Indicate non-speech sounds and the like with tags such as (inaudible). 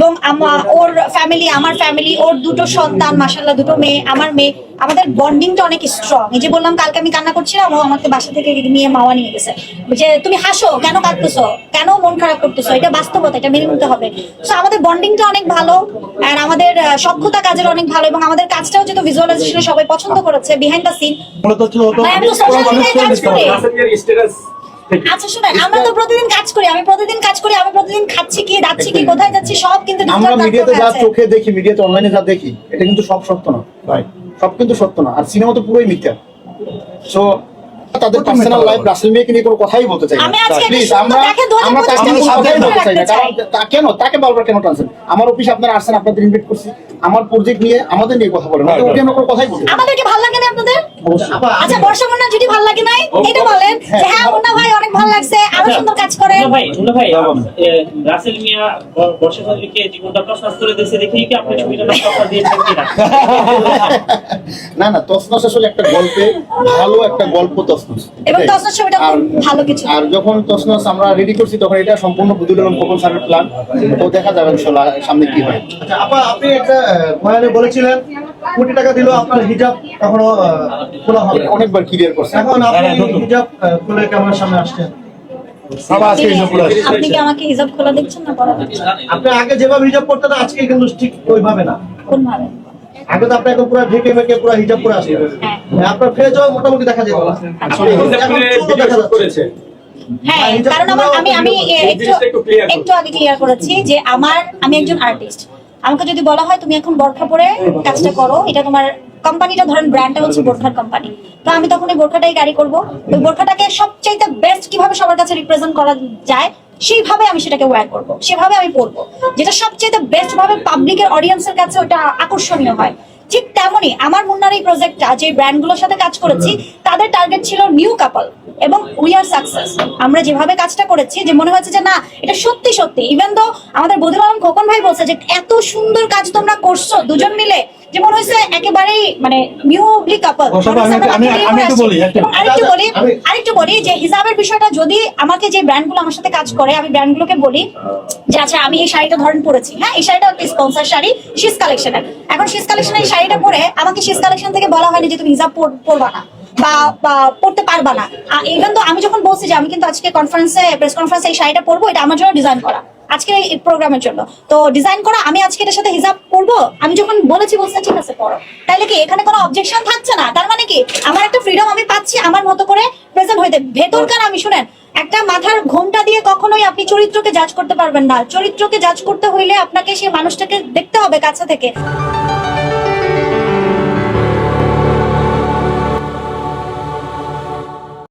এবং ওর ফ্যামিলি আমার ফ্যামিলি ওর দুটো সন্তান মাসাল্লাহ দুটো মেয়ে আমার মেয়ে আমাদের বন্ডিংটা অনেক স্ট্রং এই যে বললাম কালকে আমি কান্না করছিলাম ও আমাকে বাসা থেকে নিয়ে মাওয়া নিয়ে গেছে। যে তুমি হাসো কেন কাঁদতেছো? কেন মন খারাপ করতেছো? এটা বাস্তবতা এটা মেনে নিতে হবে। তো আমাদের বন্ডিংটা অনেক ভালো আর আমাদের সক্ষতা কাজের অনেক ভালো এবং আমাদের কাজটাও যেহেতু ভিজুয়ালাইজেশনে সবাই পছন্দ করেছে বিহাইন্ড দ্য সিন আচ্ছা শুনেন আমরা তো প্রতিদিন কাজ করি আমি প্রতিদিন কাজ করি আমি প্রতিদিন খাচ্ছি কি যাচ্ছি কি কোথায় যাচ্ছি সব কিন্তু আমরা মিডিয়াতে যা চোখে দেখি মিডিয়াতে অনলাইনে যা দেখি এটা কিন্তু সব সত্য না ভাই। সব কিন্তু সত্য না আর সিনেমা তো পুরোই মিথ্যা। সো তাদের পার্সোনাল লাইফ রাসেল মিয়াকে নিয়ে কোনো কথাই বলতে চাই না। প্লিজ আমরা আমরা তাকে কথাই বলতে চাই না কারণ কেন? তাকে বারবার কেন টানছেন? আমার অফিস আপনারা আসছেন আপনাদের ইনভাইট করছি আমার প্রজেক্ট নিয়ে আমাদের নিয়ে কথা বলেন আমরা কোনো কথাই বলতে আমাদেরকে ভালো লাগে না আচ্ছা বর্ষা মুন্না যদি ভালো লাগে নাই এটা বলেন যে হ্যাঁ মুন্না ভাই অনেক ভালো লাগছে আরও সুন্দর কাজ করেন মুন্না ভাই মুন্না ভাই রাসেল মিয়া বর্ষা চৌধুরীকে জীবনটা প্রশ্বাস করে দিয়েছে দেখেই কি আপনি ছবিটা দিয়েছেন কিনা? (laughs) না না তসনস আসলে একটা গল্পে ভালো একটা গল্প তসনস এবং তসনস ছবিটা ভালো কিছু। আর যখন তসনস আমরা রেডি করছি তখন এটা সম্পূর্ণ বুদুল আলম স্যারের প্ল্যান তো দেখা যাবে ইনশাল্লাহ সামনে কি হয়। আচ্ছা আপা আপনি একটা বয়ানে বলেছিলেন কোটি টাকা দিলেও আপনার হিজাব কখনো আহ, খোলা হবে। অনেকবার ক্লিয়ার করছে। এখন আপনি হিজাব খুলে ক্যামেরার সামনে আসছেন। বাবা আজকে হিসাব করে আসছে। আপনি কি আমাকে হিসাব খোলা দিচ্ছেন না পড়া আপনি আগে যেভাবে হিজাব করতেন আজকে কিন্তু ঠিক ওইভাবে না। কোন আগে তো আপনি একদম পুরো ঢেকে মেকে পুরো হিজাব করে হ্যাঁ। আপনার ফেজও মোটামুটি দেখা যেত। এখন। করেছে। হ্যাঁ কারণ আমার আমি আমি একটু ক্লিয়ার করেছি যে আমার আমি একজন আর্টিস্ট আমাকে যদি বলা হয় তুমি এখন বোরখা পরে কাজটা করো, এটা তোমার কোম্পানিটা, ধরেন ব্র্যান্ডটা হচ্ছে বোরখার কোম্পানি। তো আমি তখন এই বোরখাটাই গাড়ি করব। ওই বোরখাটাকে সবচাইতে বেস্ট কীভাবে সবার কাছে রিপ্রেজেন্ট করা যায়, সেইভাবে আমি সেটাকে ওয়্যার করব। সেভাবে আমি পরবো। যেটা সবচেয়ে বেস্ট ভাবে পাবলিকের অডিয়েন্সের কাছে ওটা আকর্ষণীয় হয়। ঠিক তেমনই আমার মুন্নার এই প্রজেক্টটা যে ব্র্যান্ডগুলোর সাথে কাজ করেছি, তাদের টার্গেট ছিল নিউ কাপল এবং উই আর সাকসেস আমরা যেভাবে কাজটা করেছি, যে মনে হয়েছে যে না, এটা সত্যি সত্যি। ইভেন দো আমাদের বদির আলম খোকন ভাই বলছে যে, এত সুন্দর কাজ তোমরা করছ, দুজন মিলে যে মনে হচ্ছে একেবারেই মানে নিউলি কাপল একটু বলি, আরেকটু বলি আরেকটু বলি যে হিসাবের বিষয়টা যদি আমাকে যে ব্র্যান্ডগুলো আমার সাথে কাজ করে আমি ব্র্যান্ডগুলোকে বলি যে আচ্ছা আমি এই শাড়িটা ধরেন পরেছি। হ্যাঁ এই শাড়িটা একটা স্পন্সর শাড়ি শিস কালেকশনের এখন শিস কালেকশনের এই শাড়িটা পরে আমাকে শিস কালেকশন থেকে বলা হয়নি যে তুমি হিসাব পর- পরবা না বা বা পড়তে পারবা না। ইভেন তো আমি যখন বলছি যে আমি কিন্তু আজকে কনফারেন্সে প্রেস কনফারেন্সে এই শাড়িটা পরবো এটা আমার জন্য ডিজাইন করা। আজকে এই প্রোগ্রামের জন্য। তো ডিজাইন করা, আমি আজকে এটার সাথে হিসাব করব। আমি যখন বলেছি, বলছে, ঠিক আছে পড়ো তাইলে কি, এখানে কোনো অবজেকশন থাকছে না? তার মানে কি, আমার একটা ফ্রিডম আমি পাচ্ছি আমার মতো করে প্রেজেন্ট হইতে। ভেতরকার আমি, শুনেন, একটা মাথার ঘোমটা দিয়ে কখনোই আপনি চরিত্রকে জাজ করতে পারবেন না। চরিত্রকে জাজ করতে হইলে আপনাকে সেই মানুষটাকে দেখতে হবে কাছে থেকে।